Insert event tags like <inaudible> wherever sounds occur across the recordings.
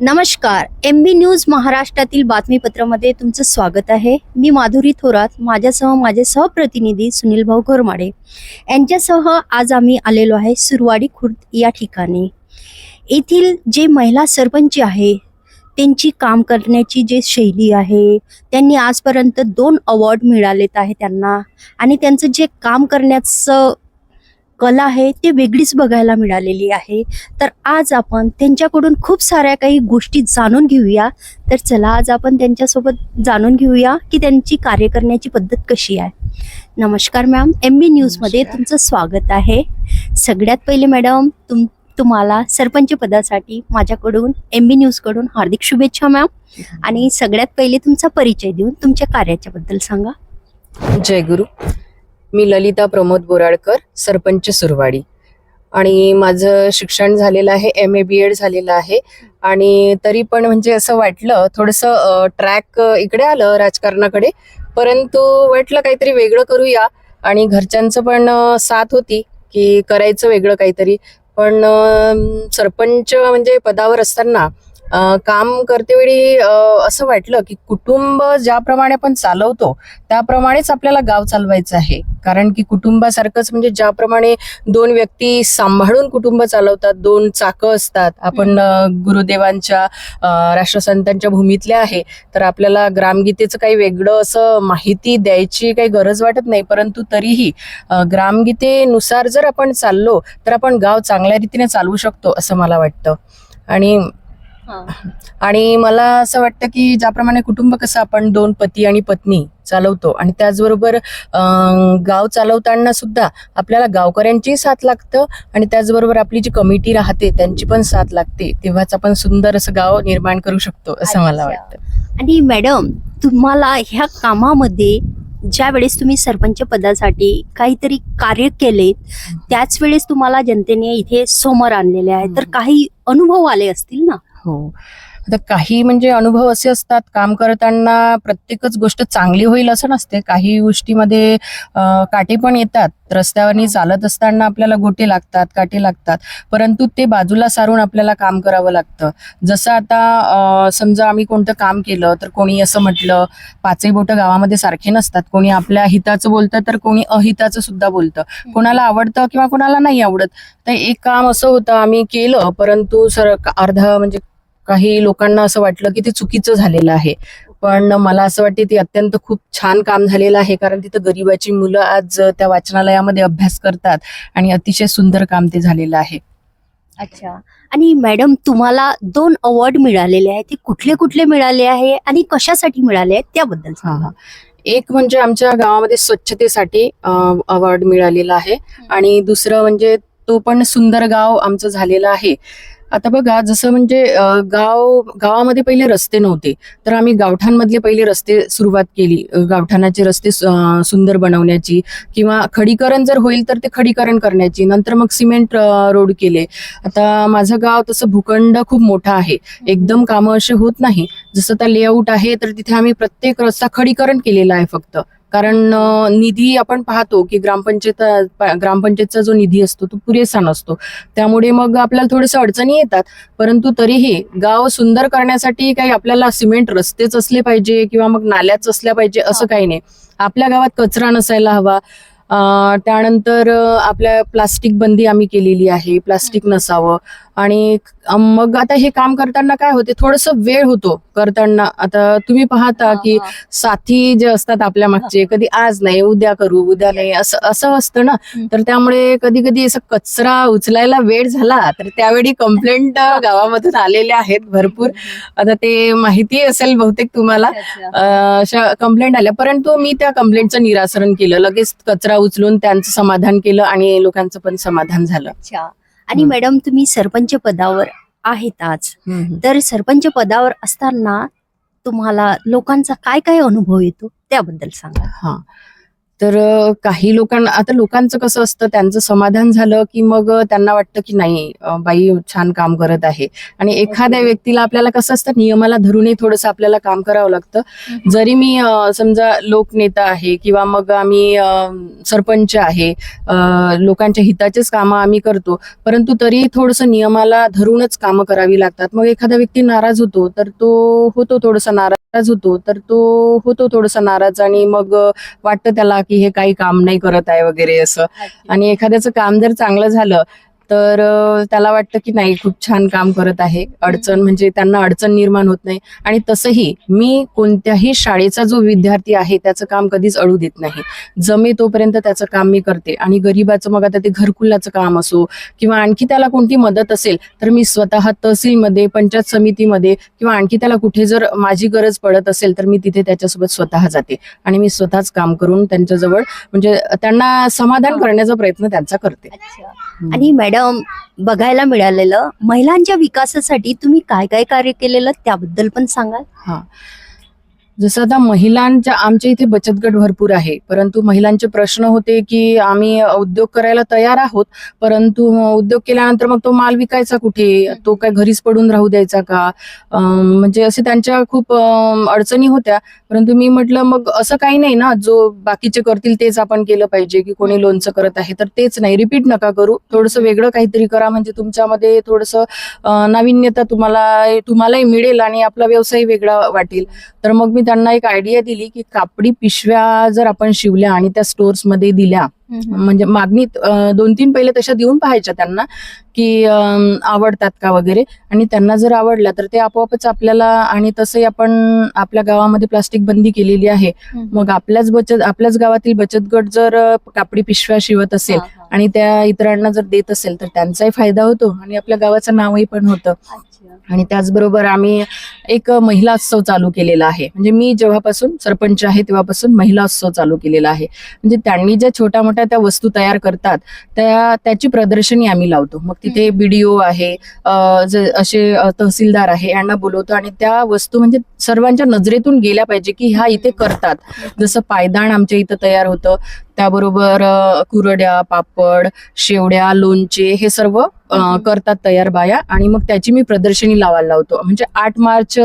नमस्कार. एम बी न्यूज महाराष्ट्रातील बातमीपत्रामध्ये तुमचं स्वागत आहे. मी माधुरी थोरात माझ्यासह माझे सहप्रतिनिधी सुनील भाऊ घोरमाडे. यांच्यासह आज आम्ही आलेलो आहे सुरवाडी खुर्द या ठिकाणी. येथील जे महिला सरपंच आहे त्यांची काम करण्याची जे शैली आहे त्यांनी आजपर्यंत दोन अवॉर्ड मिळालेत आहे त्यांना. आणि त्यांचं जे काम करण्याचं कला आहे ते वेगळीच बघायला मिळालेली आहे. तर आज आपण त्यांच्याकडून खूप साऱ्या काही गोष्टी जाणून घेऊया. तर चला आज आपण त्यांच्यासोबत जाणून घेऊया की त्यांची कार्य करण्याची पद्धत कशी आहे. नमस्कार मॅम एम बी न्यूजमध्ये. तुमचं स्वागत आहे. सगळ्यात पहिले मॅडम तुम तुम्हाला सरपंच पदासाठी माझ्याकडून एम बी न्यूजकडून हार्दिक शुभेच्छा मॅम. आणि सगळ्यात पहिले तुमचा परिचय देऊन तुमच्या कार्याच्या बद्दल सांगा. जय गुरु. मी ललिता प्रमोद बोराडकर सरपंच सुरवाडी. आणि माझं शिक्षण झालेलं आहे एम ए बी एड झालेलं आहे. आणि तरी पण म्हणजे असं वाटलं थोडंसं ट्रॅक इकडे आलं राजकारणाकडे. परंतु वाटलं काहीतरी वेगळं करूया. आणि घरच्यांचं पण साथ होती की करायचं वेगळं काहीतरी. पण सरपंच म्हणजे पदावर असताना काम करतेवेळी असं वाटलं की कुटुंब ज्याप्रमाणे आपण चालवतो त्याप्रमाणेच आपल्याला गाव चालवायचं आहे. कारण की कुटुंबासारखंच म्हणजे ज्याप्रमाणे दोन व्यक्ती सांभाळून कुटुंब चालवतात दोन चाकं असतात. आपण गुरुदेवांच्या राष्ट्रसंतांच्या भूमीतल्या आहे तर आपल्याला ग्रामगीतेचं काही वेगळं असं माहिती द्यायची काही गरज वाटत नाही. परंतु तरीही ग्रामगीतेनुसार जर आपण चाललो तर आपण गाव चांगल्या रीतीने चालवू शकतो असं मला वाटतं. आणि आणि मला असं वाटतं की ज्याप्रमाणे कुटुंब कसं आपण दोन पती आणि पत्नी चालवतो आणि त्याचबरोबर गाव चालवताना सुद्धा आपल्याला गावकऱ्यांची साथ लागतं आणि त्याचबरोबर आपली जी कमिटी राहते त्यांची पण साथ लागते. तेव्हाच आपण सुंदर असं गाव निर्माण करू शकतो असं मला. वाटतं. आणि मॅडम तुम्हाला ह्या कामामध्ये ज्या वेळेस तुम्ही सरपंच पदासाठी काहीतरी कार्य केले त्याच वेळेस तुम्हाला जनतेने इथे समोर आणलेले आहे. तर. काही अनुभव आले असतील ना? हो आता काही म्हणजे अनुभव असे असतात काम करताना प्रत्येकच गोष्ट चांगली होईल असं नसते. काही गोष्टीमध्ये काटे पण येतात. रस्त्यावरनी चालत असताना आपल्याला गोटे लागतात काटे लागतात. परंतु ते बाजूला सारून आपल्याला काम करावं लागतं. जसं आता समजा आम्ही कोणतं काम केलं तर कोणी असं म्हटलं पाचही बोटं गावामध्ये सारखे नसतात. कोणी आपल्या हिताचं बोलतं तर कोणी अहिताचं सुद्धा बोलतं. कोणाला आवडतं किंवा कोणाला नाही आवडत. तर एक काम असं होतं आम्ही केलं परंतु सर अर्ध म्हणजे काही लोकांना असं वाटलं की ते चुकीचं झालेलं आहे. पण मला असं वाटते ते अत्यंत खूप छान काम झालेलं आहे. कारण तिथं गरीबाची मुलं आज त्या वाचनालयामध्ये अभ्यास करतात आणि अतिशय सुंदर काम ते झालेलं आहे. अच्छा. आणि मॅडम तुम्हाला दोन अवॉर्ड मिळालेले आहेत. ते कुठले कुठले मिळाले आहे आणि कशासाठी मिळाले आहेत त्याबद्दल हा सांगा. हा एक म्हणजे आमच्या गावामध्ये स्वच्छतेसाठी अवॉर्ड मिळालेला आहे. आणि दुसरं म्हणजे तो पण सुंदर गाव आमचं झालेलं आहे. आता बघा जसं म्हणजे गाव गावामध्ये पहिले रस्ते नव्हते. तर आम्ही गावठांमधले पहिले रस्ते सुरुवात केली. गावठाणाचे रस्ते सुंदर बनवण्याची किंवा खडीकरण जर होईल तर ते खडीकरण करण्याची. नंतर मग सिमेंट रोड केले. आता माझं गाव तसं भूखंड खूप मोठा आहे. एकदम कामं असे होत नाही. जसं आता लेआउट आहे तर तिथे आम्ही प्रत्येक रस्ता खडीकरण केलेला आहे फक्त. कारण निधी आपण पाहतो की ग्रामपंचायत ग्रामपंचायतचा जो निधी असतो तो पुरेसा नसतो. त्यामुळे मग आपल्याला थोडंसं अडचणी येतात. परंतु तरीही गाव सुंदर करण्यासाठी काही आपल्याला सिमेंट रस्तेच असले पाहिजे किंवा मग नाल्याच असल्या पाहिजे असं काही नाही. आपल्या गावात कचरा नसायला हवा. त्यानंतर आपल्या प्लास्टिक बंदी आम्ही केलेली आहे. प्लास्टिक नसावं. आणि मग आता हे काम करताना काय होते? थोडंसं वेळ होतो करताना. आता तुम्ही पाहता की साथी जे असतात आपल्या मागचे कधी आज नाही उद्या करू उद्या नाही असं असं असतं ना. तर त्यामुळे कधी कधी असं कचरा उचलायला वेळ झाला तर त्यावेळी कंप्लेंट <laughs> गावामधून आलेल्या आहेत भरपूर. आता ते माहिती असेल बहुतेक तुम्हाला. अशा कंप्लेंट आल्या. परंतु मी त्या कंप्लेंटचं निरासरण केलं. लगेच कचरा उचलून त्यांचं समाधान केलं आणि लोकांचं पण समाधान झालं. आणि. मॅडम तुम्ही सरपंच पदावर आहेत आज. तर सरपंच पदावर असताना तुम्हाला लोकांचा काय काय अनुभव येतो? त्याबद्दल सांगा. हा. तर काही लोकांना आता लोकांचं कसं असतं त्यांचं समाधान झालं की मग त्यांना वाटतं की नाही बाई छान काम करत आहे. आणि एखाद्या व्यक्तीला आपल्याला कसं असतं नियमाला धरूनही थोडंसं आपल्याला काम करावं लागतं. जरी मी समजा लोकनेता आहे किंवा मग आम्ही सरपंच आहे लोकांच्या हिताचेच कामं आम्ही करतो परंतु तरी थोडंसं नियमाला धरूनच कामं करावी लागतात. मग एखादा व्यक्ती नाराज होतो तर तो होतो थोडासा नाराज होतो तर तो होतो थोडासा नाराज आणि मग वाटतं त्याला की हे काही काम नाही करत आहे वगैरे असं. आणि एखाद्याचं काम जर चांगलं झालं तर त्याला वाटतं की नाही खूप छान काम करत आहे. अडचण म्हणजे त्यांना अडचण निर्माण होत नाही. आणि तसंही मी कोणत्याही शाळेचा जो विद्यार्थी आहे त्याचं काम कधीच अडू देत नाही. जमे तोपर्यंत त्याचं काम मी करते. आणि गरीबाचं मग आता ते घरकुलाचं काम असो किंवा आणखी त्याला कोणती मदत असेल तर मी स्वतः तहसीलमध्ये पंचायत समितीमध्ये किंवा आणखी त्याला कुठे जर माझी गरज पडत असेल तर मी तिथे त्याच्यासोबत स्वतः जाते. आणि मी स्वतःच काम करून त्यांच्याजवळ म्हणजे त्यांना समाधान करण्याचा प्रयत्न त्यांचा करते. अच्छा. आणि मॅडम बघायला मिळालेलं महिलांच्या विकासासाठी तुम्ही काय काय कार्य केलेलं त्याबद्दल पण सांगाल? हा. जसं आता महिलांच्या आमच्या इथे बचत गट भरपूर आहे. परंतु महिलांचे प्रश्न होते की आम्ही उद्योग करायला तयार आहोत परंतु उद्योग केल्यानंतर मग तो माल विकायचा कुठे? तो काय घरीच पडून राहू द्यायचा का? म्हणजे असे त्यांच्या खूप अडचणी होत्या. परंतु मी म्हटलं मग असं काही नाही ना जो बाकीचे करतील तेच आपण केलं पाहिजे की कोणी लोणचं करत आहे तर तेच नाही. रिपीट नका करू. थोडंसं वेगळं काहीतरी करा. म्हणजे तुमच्यामध्ये थोडंसं नाविन्यता तुम्हाला तुम्हालाही मिळेल आणि आपला व्यवसाय वेगळा वाटेल. तर मग मी त्यांना एक आयडिया दिली की कापडी पिशव्या जर आपण शिवल्या आणि त्या स्टोर्समध्ये दिल्या म्हणजे मागणी दोन तीन पहिले तशा देऊन पाहायच्या त्यांना की आवडतात का वगैरे. आणि त्यांना जर आवडल्या तर ते आपोआपच आपल्याला आणि तसंही आपण आपल्या गावामध्ये प्लास्टिक बंदी केलेली आहे. मग आपल्याच बचत आपल्याच गावातील बचत गट जर कापडी पिशव्या शिवत असेल आणि त्या इतरांना जर देत असेल तर त्यांचाही फायदा होतो आणि आपल्या गावाचं नावही पण होतं. आणि त्याचबरोबर आम्ही एक महिला उत्सव चालू केलेला आहे. म्हणजे मी जेव्हापासून सरपंच आहे तेव्हापासून महिला उत्सव चालू केलेला आहे. म्हणजे त्यांनी ज्या छोट्या मोठ्या त्या वस्तू तयार करतात त्या त्याची प्रदर्शनी आम्ही लावतो. मग तिथे बीडीओ आहे असे तहसीलदार आहे यांना बोलवतो आणि त्या वस्तू म्हणजे सर्वांच्या नजरेतून गेल्या पाहिजे की ह्या इथे करतात. जसं पायदान आमच्या इथं तयार होतं त्याबरोबर कुरड्या पापड शेवड्या लोणचे हे सर्व. करतात तयार बाया आणि मग त्याची मी प्रदर्शनी लावायला लावतो. म्हणजे आठ मार्च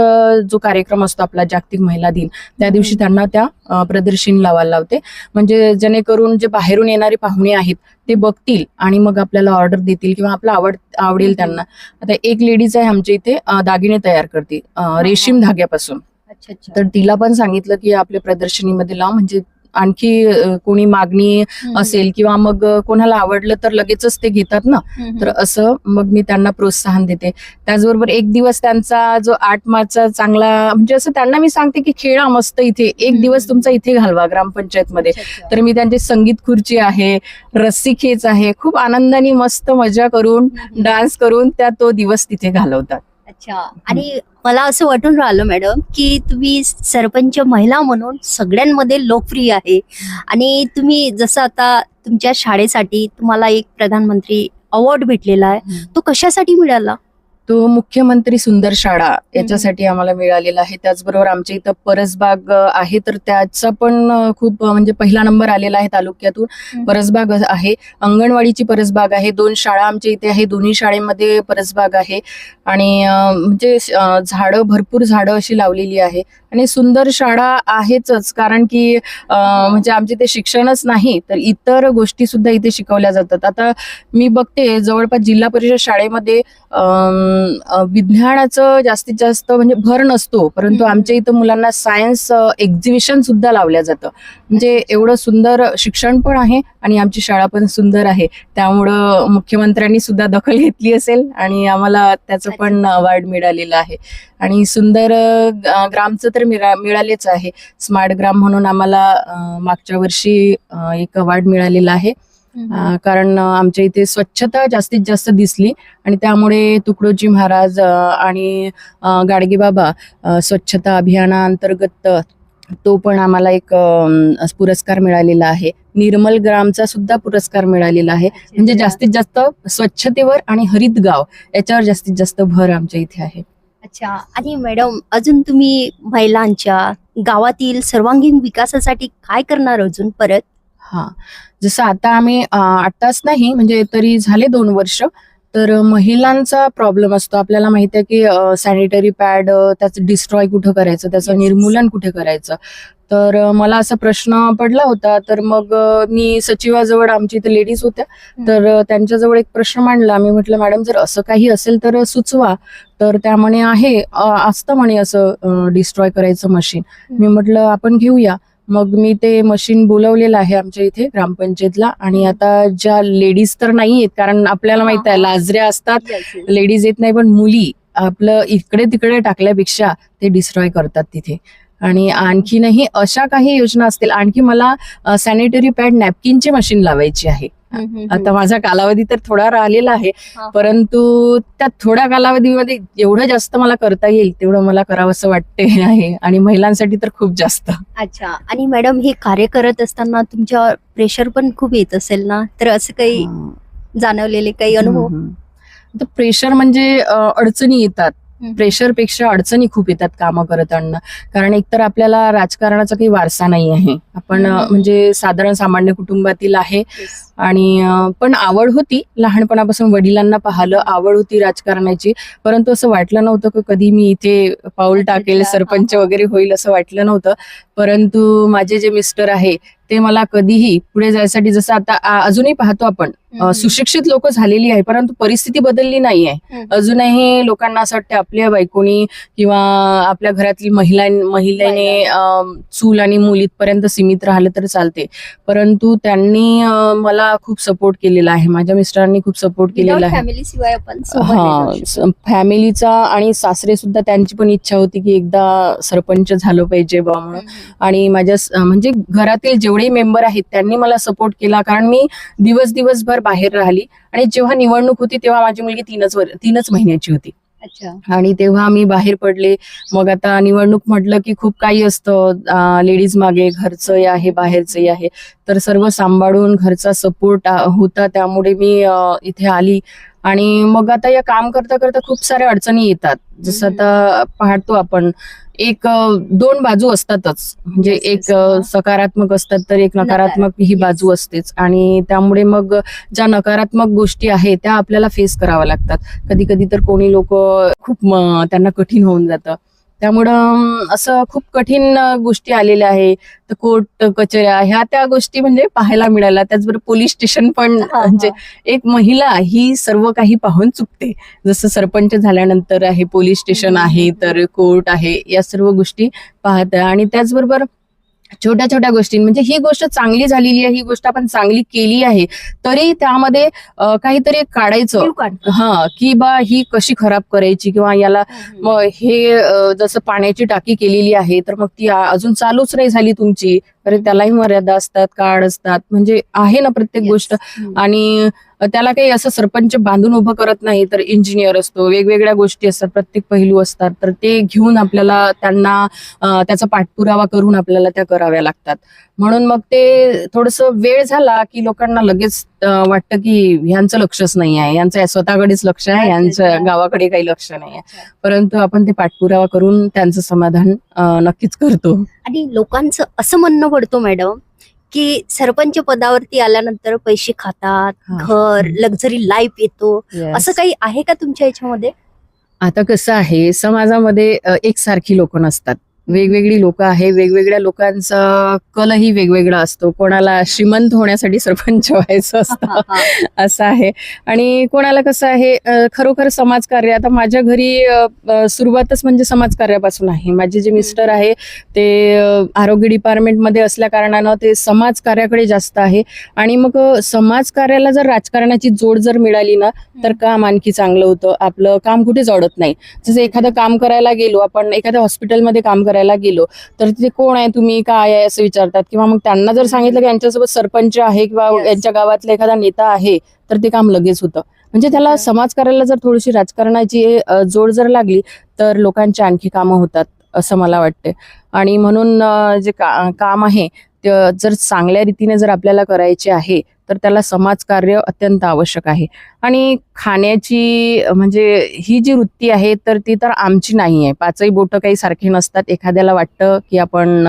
जो कार्यक्रम असतो आपला जागतिक महिला दिन त्या दिवशी त्यांना त्या प्रदर्शनी लावायला लावते. म्हणजे जेणेकरून जे बाहेरून येणारे पाहुणे आहेत ते बघतील आणि मग आपल्याला ऑर्डर देतील किंवा आपलं आवड आवडेल त्यांना. आता एक लेडीज आहे आमच्या इथे दागिने तयार करते रेशीम धाग्यापासून. अच्छा अच्छा. तर तिला पण सांगितलं की आपल्या प्रदर्शनीमध्ये लाव म्हणजे आणखी कोणी मागणी असेल किंवा मग कोणाला आवडलं तर लगेचच ते घेतात ना. तर असं मग मी त्यांना प्रोत्साहन देते. त्याचबरोबर एक दिवस त्यांचा जो आठ मार्चचा चांगला म्हणजे असं त्यांना मी सांगते की खेळा मस्त इथे एक दिवस तुमचा इथे घालवा ग्रामपंचायत मध्ये तर मी त्यांची संगीत खुर्ची आहे रस्सी खेच आहे खूप आनंदाने मस्त मजा करून डान्स करून त्या तो दिवस तिथे घालवतात. अच्छा. आणि मला असं वाटून राहिलं मॅडम की तुम्ही सरपंच महिला म्हणून सगळ्यांमध्ये लोकप्रिय आहे. आणि तुम्ही जसं आता तुमच्या शाळेसाठी तुम्हाला एक प्रधानमंत्री अवॉर्ड भेटलेला आहे. तो कशासाठी मिळाला? तो मुख्यमंत्री सुंदर शाळा याच्यासाठी आम्हाला मिळालेला आहे. त्याचबरोबर आमच्या इथं परसबाग आहे तर त्याचा पण खूप म्हणजे पहिला नंबर आलेला आहे तालुक्यातून. परसबाग आहे. अंगणवाडीची परसबाग आहे. दोन शाळा आमच्या इथे आहे. दोन्ही शाळेमध्ये परसबाग आहे. आणि म्हणजे झाडं भरपूर झाडं अशी लावलेली आहे. आणि सुंदर शाळा आहेच कारण की म्हणजे आमच्या इथे शिक्षणच नाही तर इतर गोष्टी सुद्धा इथे शिकवल्या जातात. आता मी बघते जवळपास जिल्हा परिषद शाळेमध्ये विज्ञानाचं जास्तीत जास्त म्हणजे भर नसतो परंतु. आमच्या इथं मुलांना सायन्स एक्झिबिशन सुद्धा लावल्या जातं. म्हणजे एवढं सुंदर शिक्षण पण आहे आणि आमची शाळा पण सुंदर आहे. त्यामुळं मुख्यमंत्र्यांनी सुद्धा दखल घेतली असेल आणि आम्हाला त्याचं पण अवॉर्ड मिळालेलं आहे. आणि सुंदर ग्रामचं तर मिळा मिळालेच आहे. स्मार्ट ग्राम म्हणून आम्हाला मागच्या वर्षी एक अवॉर्ड मिळालेला आहे. कारण आमच्या इथे स्वच्छता जास्तीत जास्त दिसली आणि त्यामुळे तुकडोजी महाराज आणि गाडगे बाबा स्वच्छता अभियानाअंतर्गत तो पण आम्हाला एक पुरस्कार मिळालेला आहे. निर्मल ग्रामचा सुद्धा पुरस्कार मिळालेला आहे. म्हणजे जास्तीत जास्त स्वच्छतेवर आणि हरित गाव याच्यावर जास्तीत जास्त भर आमच्या इथे आहे. अच्छा. आणि मॅडम अजून तुम्ही महिलांच्या गावातील सर्वांगीण विकासासाठी काय करणार अजून परत? हा. जसं आता आम्ही आताच नाही म्हणजे तरी झाले दोन वर्ष तर महिलांचा प्रॉब्लेम असतो. आपल्याला माहिती आहे की सॅनिटरी पॅड त्याचं डिस्ट्रॉय कुठं करायचं त्याचं. निर्मूलन कुठे करायचं? तर मला असा प्रश्न पडला होता. तर मग मी सचिवाजवळ आमची इथे लेडीज होत्या. तर त्यांच्याजवळ एक प्रश्न मांडला. मी म्हटलं मॅडम जर असं काही असेल तर सुचवा. तर त्या म्हणे आहे असतं म्हणे असं डिस्ट्रॉय करायचं मशीन मी म्हटलं आपण घेऊया. मग मी ते मशीन बोलवलेलं आहे आमच्या इथे ग्रामपंचायतला. आणि आता ज्या लेडीज तर नाही आहेत कारण आपल्याला माहीत आहे लाजऱ्या असतात लेडीज येत नाही पण मुली आपलं इकडे तिकडे टाकल्यापेक्षा ते डिस्ट्रॉय करतात तिथे. आणि आणखीनही अशा काही योजना असतील. आणखी मला सॅनिटरी पॅड नॅपकिनची मशीन लावायची आहे. आता माझा कालावधी तर थोडा राहिलेला आहे. परंतु त्या थोड्या कालावधीमध्ये एवढं जास्त मला करता येईल तेवढं मला करावंसं वाटते <laughs> आहे. आणि महिलांसाठी तर खूप जास्त. अच्छा. आणि मॅडम हे कार्य करत असताना तुमच्यावर प्रेशर पण खूप येत असेल ना? तर असं काही जाणवलेले काही अनुभव. तर प्रेशर म्हणजे अडचणी येतात. हम्म. प्रेशरपेक्षा अडचणी खूप येतात कामं करताना कारण एकतर आपल्याला राजकारणाचा काही वारसा नाही आहे आपण. म्हणजे साधारण सामान्य कुटुंबातील आहे आणि पण आवड होती लहानपणापासून वडिलांना पाहिलं आवड होती राजकारणाची परंतु असं वाटलं नव्हतं की कधी मी इथे पाऊल टाकेल. सरपंच. वगैरे होईल असं वाटलं नव्हतं परंतु माझे जे मिस्टर आहे ते मला कधीही पुढे जायसाठी जसं आता अजूनही पाहतो आपण. सुशिक्षित लोक झालेली आहे परंतु परिस्थिती बदलली नाही आहे. अजूनही लोकांना असं वाटतं आपल्या बायकोनी किंवा आपल्या घरातील महिला महिलेने चूल आणि मुलीतपर्यंत सीमित राहिलं तर चालते. परंतु त्यांनी मला खूप सपोर्ट केलेला आहे. माझ्या मिस्टरांनी खूप सपोर्ट केलेला आहे. फॅमिलीचा आणि सासरे सुद्धा त्यांची पण इच्छा होती की एकदा सरपंच झालं पाहिजे बा म्हणून. आणि माझ्या म्हणजे घरातील जेवढे मेंबर आहेत. त्यांनी मला सपोर्ट केला कारण मी दिवस दिवसभर बाहेर राहिली. आणि जेव्हा निवडणूक होती तेव्हा माझी मुलगी तीनच वर तीनच महिन्याची होती. अच्छा. आणि तेव्हा मी बाहेर पडले. मग आता निवडणूक म्हटलं की खूप काही असतं. लेडीज मागे घरचं आहे बाहेरचं आहे. तर सर्व सांभाळून घरचा सपोर्ट होता. त्यामुळे मी इथे आली. आणि मग आता या काम करता करता खूप साऱ्या अडचणी येतात. जसं. आता पाहतो आपण एक दोन बाजू असतातच. म्हणजे एक सकारात्मक असतात तर एक नकारात्मक ही. बाजू असतेच. आणि त्यामुळे मग ज्या नकारात्मक गोष्टी आहेत त्या आपल्याला फेस कराव्या लागतात. कधी कधी तर कोणी लोक खूप त्यांना कठीण होऊन जातं. त्यामुळं असं खूप कठीण गोष्टी आलेल्या आहे तर कोर्ट कचऱ्या ह्या त्या गोष्टी म्हणजे पाहायला मिळाल्या त्याचबरोबर पोलीस स्टेशन पण. म्हणजे एक महिला ही सर्व काही पाहून चुकते जसं सरपंच झाल्यानंतर आहे पोलीस स्टेशन आहे. तर कोर्ट आहे या सर्व गोष्टी पाहत आणि त्याचबरोबर छोट्या छोट्या गोष्टी. म्हणजे ही गोष्ट चांगली झालेली आहे ही गोष्ट आपण चांगली केली आहे तरी त्यामध्ये काहीतरी काढायचं. हा की बा ही कशी खराब करायची किंवा याला हे जसं पाण्याची टाकी केलेली आहे तर मग ती अजून चालूच नाही झाली तुमची. तर त्यालाही मर्यादा असतात काळ असतात. म्हणजे आहे ना प्रत्येक. गोष्ट. आणि त्याला काही असं सरपंच बांधून उभं करत नाही तर इंजिनियर असतो. वेगवेगळ्या गोष्टी असतात प्रत्येक पैलू असतात. तर ते घेऊन आपल्याला त्यांना त्याचा पाठपुरावा करून आपल्याला त्या कराव्या लागतात. म्हणून मग ते थोडस वेळ झाला की लोकांना लगेच वाटतं की यांचं लक्षच नाही आहे. यांचं स्वतःकडेच लक्ष आहे यांचं. गावाकडे काही लक्ष नाही आहे. परंतु आपण ते पाठपुरावा करून त्यांचं समाधान नक्कीच करतो. आणि लोकांचं असं म्हणणं पडतो मॅडम की सरपंच पदावरती आल्यानंतर पैसे खातात. घर लक्झरी लाईफ येतो. असं काही आहे का तुमच्या याच्यामध्ये? आता कसं आहे समाजामध्ये एकसारखी लोक नसतात. वेगवेगळी लोक आहे वेगवेगळ्या लोकांचा कलही वेगवेगळा असतो. कोणाला श्रीमंत होण्यासाठी सरपंच व्हायचं असतं असं आहे. आणि कोणाला कसं आहे खरोखर समाजकार्य आता माझ्या घरी सुरुवातच म्हणजे समाजकार्यापासून आहे. माझे जे मिस्टर आहे ते आरोग्य डिपार्टमेंटमध्ये असल्या कारणानं ते समाजकार्याकडे जास्त आहे. आणि मग समाजकार्याला जर राजकारणाची जोड जर मिळाली ना तर काम आणखी चांगलं होतं. आपलं काम कुठेच अडत नाही. जसं एखादं काम करायला गेलो आपण एखाद्या हॉस्पिटलमध्ये काम करायला गेलो तर तिथे कोण आहे तुम्ही काय आहे असं विचारतात किंवा मग त्यांना जर सांगितलं की यांच्यासोबत सरपंच आहे किंवा. यांच्या गावातला एखादा नेता आहे तर ते काम लगेच होतं म्हणजे त्याला अच्छा. समाजकार्याला जर थोडीशी राजकारणाची जोड जर लागली तर लोकांची आणखी कामं होतात असं मला वाटते आणि म्हणून जे का- काम आहे ते जर चांगल्या रीतीने जर आपल्याला करायचे आहे तर त्याला समाजकार्य अत्यंत आवश्यक आहे. आणि खाण्याची म्हणजे ही जी वृत्ती आहे तर ती तर आमची नाही आहे. पाचही बोटं काही सारखे नसतात. एखाद्याला वाटतं की आपण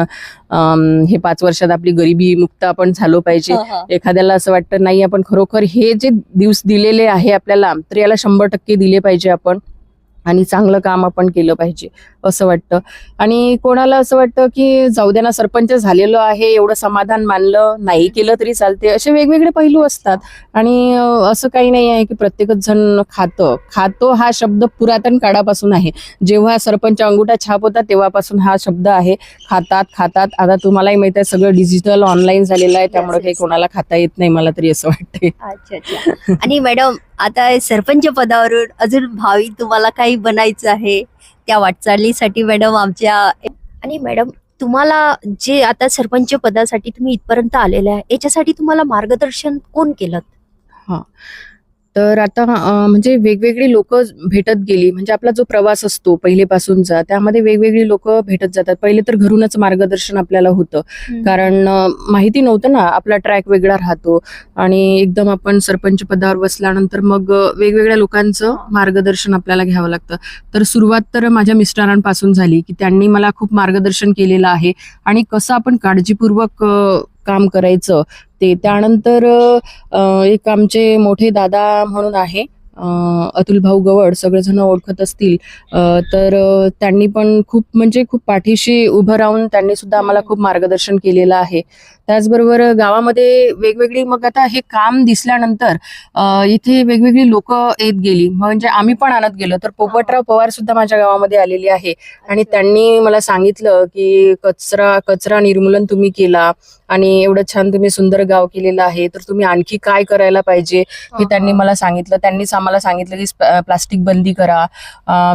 हे पाच वर्षात आपली गरिबी मुक्त आपण झालो पाहिजे. एखाद्याला असं वाटतं नाही आपण खरोखर हे जे दिवस दिलेले आहे आपल्याला तर याला शंभर टक्के दिले पाहिजे आपण. आणि चांगलं काम आपण केलं पाहिजे असं वाटतं. आणि कोणाला असं वाटतं की जाऊ द्या ना सरपंच झालेलो आहे एवढं समाधान मानलं नाही केलं तरी चालते असे वेगवेगळे पैलू असतात. आणि असं काही नाही आहे की प्रत्येकच जण खातं. खातो हा शब्द पुरातन काळापासून आहे. जेव्हा सरपंच अंगुठा छाप होता तेव्हापासून हा शब्द आहे. खातात खातात. आता तुम्हालाही माहीत आहे सगळं डिजिटल ऑनलाईन झालेलं आहे. त्यामुळे काही. कोणाला खाता येत नाही मला तरी असं वाटते आणि मॅडम आता सरपंच पदावरून अजून भावी तुम्हाला काही बनायचं आहे त्या वाटचालीसाठी मॅडम आमच्या आणि मॅडम तुम्हाला जे आता सरपंच पदासाठी तुम्ही इथपर्यंत आलेले आहे याच्यासाठी तुम्हाला मार्गदर्शन कोण केलं? तर आता म्हणजे वेगवेगळी लोक भेटत गेली. म्हणजे आपला जो प्रवास असतो पहिलेपासूनचा त्यामध्ये वेगवेगळी लोक भेटत जातात. पहिले तर घरूनच मार्गदर्शन आपल्याला होतं. कारण माहिती नव्हतं ना आपला ट्रॅक वेगळा राहतो आणि एकदम आपण सरपंच पदावर बसल्यानंतर मग वेगवेगळ्या लोकांचं मार्गदर्शन आपल्याला घ्यावं लागतं. तर सुरुवात तर माझ्या मिस्टरांपासून झाली की त्यांनी मला खूप मार्गदर्शन केलेलं आहे. आणि कसं आपण काळजीपूर्वक काम करायचं. ते त्यानंतर एक आमचे मोठे दादा म्हणून आहे. अतुल भाऊ गवड सगळेजण ओळखत असतील. तर त्यांनी पण खूप म्हणजे खूप पाठीशी उभं राहून त्यांनी सुद्धा आम्हाला खूप मार्गदर्शन केलेलं आहे. त्याचबरोबर गावामध्ये वेगवेगळी मग आता हे काम दिसल्यानंतर इथे वेगवेगळी लोक येत गेली. म्हणजे आम्ही पण आणत गेलो तर पोपटराव पवार सुद्धा माझ्या गावामध्ये आलेली आहे. आणि त्यांनी मला सांगितलं की कचरा कचरा निर्मूलन तुम्ही केला आणि एवढं छान तुम्ही सुंदर गाव केलेलं आहे. तर तुम्ही आणखी काय करायला पाहिजे हे त्यांनी मला सांगितलं. त्यांनीच आम्हाला सांगितलं की स्प- प्लास्टिक बंदी करा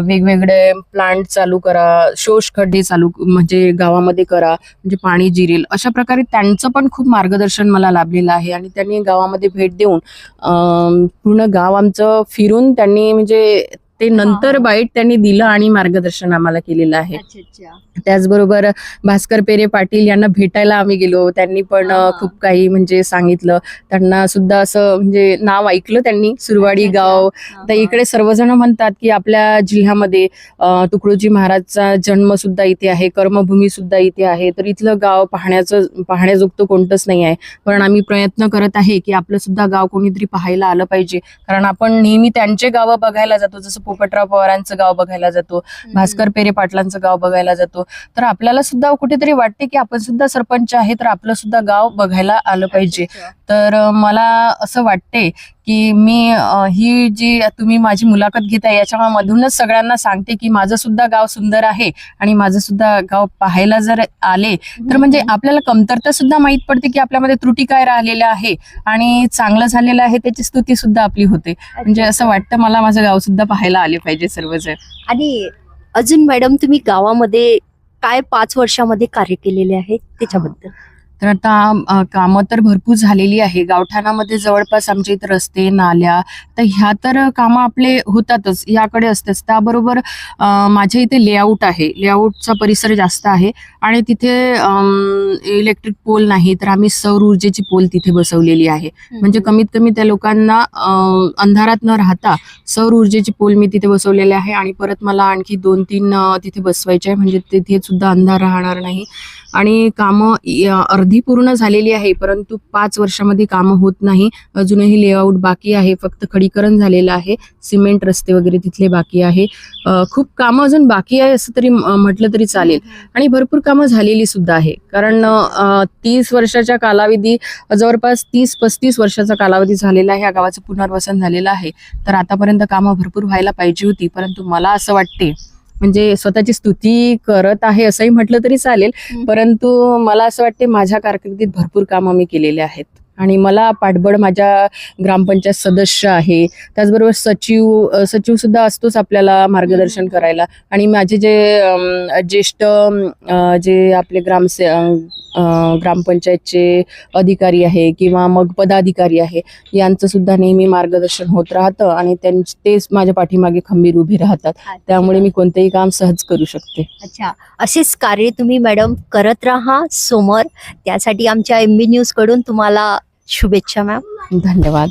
वेगवेगळे प्लांट चालू करा शोष खड्डे चालू म्हणजे गावामध्ये करा म्हणजे पाणी जिरेल अशा प्रकारे त्यांचं पण खूप मार्गदर्शन मला लाभलेलं आहे आणि त्यांनी गावामध्ये भेट देऊन पूर्ण गाव आमचं फिरून त्यांनी म्हणजे ते नंतर. बाईट त्यांनी दिलं आणि मार्गदर्शन आम्हाला केलेलं आहे. त्याचबरोबर भास्कर पेरे पाटील यांना भेटायला आम्ही गेलो. त्यांनी पण खूप काही म्हणजे सांगितलं. त्यांना सुद्धा असं म्हणजे नाव ऐकलं त्यांनी. सुरवाडी गाव. तर. इकडे सर्वजण म्हणतात की आपल्या जिल्ह्यामध्ये तुकडोजी महाराजचा जन्म सुद्धा इथे आहे. कर्मभूमी सुद्धा इथे आहे. तर इथलं गाव पाहण्याचं पाहण्याजोगतं कोणतंच नाही आहे. पण आम्ही प्रयत्न करत आहे की आपलं सुद्धा गाव कोणीतरी पाहायला आलं पाहिजे. कारण आपण नेहमी त्यांचे गावं बघायला जातो. जसं पोपटराव पवारांचं गाव बघायला जातो. भास्कर पेरे पाटलांचं गाव बघायला जातो तर आपल्याला सुद्धा कुठेतरी वाटते की आपण सुद्धा सरपंच आहे तर आपलं सुद्धा गाव बघायला आलं पाहिजे अच्छा. तर मला असं वाटते की मी ही जी तुम्ही माझी मुलाखत घेताय याच्यामधूनच सगळ्यांना सांगते की माझं सुद्धा गाव सुंदर आहे आणि माझं सुद्धा गाव पाहायला जर आले तर म्हणजे आपल्याला कमतरता सुद्धा माहीत पडते की आपल्यामध्ये त्रुटी काय राहिलेल्या आहे आणि चांगलं झालेलं आहे त्याची स्तुती सुद्धा आपली होते. म्हणजे असं वाटतं मला माझं गाव सुद्धा पाहायला आले पाहिजे सर्वजण. आणि अजून मॅडम तुम्ही गावामध्ये काय पाच वर्षामध्ये कार्य केलेले आहे त्याच्याबद्दल? तर आता कामं तर भरपूर झालेली आहे. गावठाणामध्ये जवळपास आमच्या इथं रस्ते नाल्या तर ह्या तर कामं आपले होतातच याकडे असतेच. त्याबरोबर माझ्या इथे लेआउट आहे. लेआउटचा परिसर जास्त आहे आणि तिथे इलेक्ट्रिक पोल नाही तर आम्ही सौर ऊर्जेची पोल तिथे बसवलेली आहे. म्हणजे कमीत कमी त्या लोकांना अंधारात न राहता सौर ऊर्जेची पोल मी तिथे बसवलेले आहे आणि परत मला आणखी दोन तीन तिथे बसवायचे आहे. म्हणजे तिथे सुद्धा अंधार राहणार नाही. आणि कामं अर्धी पूर्ण झालेली आहे परंतु पाच वर्षामध्ये कामं होत नाही. अजूनही लेआउट बाकी आहे फक्त खडीकरण झालेलं आहे सिमेंट रस्ते वगैरे तिथले बाकी आहे. खूप कामं अजून बाकी आहे असं तरी म्हटलं तरी चालेल. आणि भरपूर कामं झालेली सुद्धा आहे. कारण तीस वर्षाच्या कालावधी जवळपास तीस पस्तीस वर्षाचा कालावधी झालेला आहे या गावाचं पुनर्वसन झालेलं आहे. तर आतापर्यंत कामं भरपूर व्हायला पाहिजे होती परंतु मला असं वाटते म्हणजे स्वतःची स्तुती करत आहे असंही म्हटलं तरी चालेल. परंतु मला असं वाटते माझ्या कारकिर्दीत भरपूर कामं मी केलेले आहेत आणि मला पाठबळ माझ्या ग्रामपंचायत सदस्य आहे. त्याचबरोबर सचिव अ, सचिव सुद्धा असतोच आपल्याला मार्गदर्शन. करायला. आणि माझे जे ज्येष्ठ जे आपले ग्रामसे ग्रामपंचायतचे अधिकारी आहे किंवा मग पदाधिकारी आहे यांचं सुद्धा नेहमी मार्गदर्शन होत राहतं आणि त्यांच तेच माझ्या पाठीमागे खंबीर उभे राहतात. त्यामुळे मी कोणतेही काम सहज करू शकते. अच्छा. असेच कार्य तुम्ही मॅडम करत राहा समोर त्यासाठी आमच्या एम बी न्यूजकडून तुम्हाला शुभेच्छा मॅम धन्यवाद.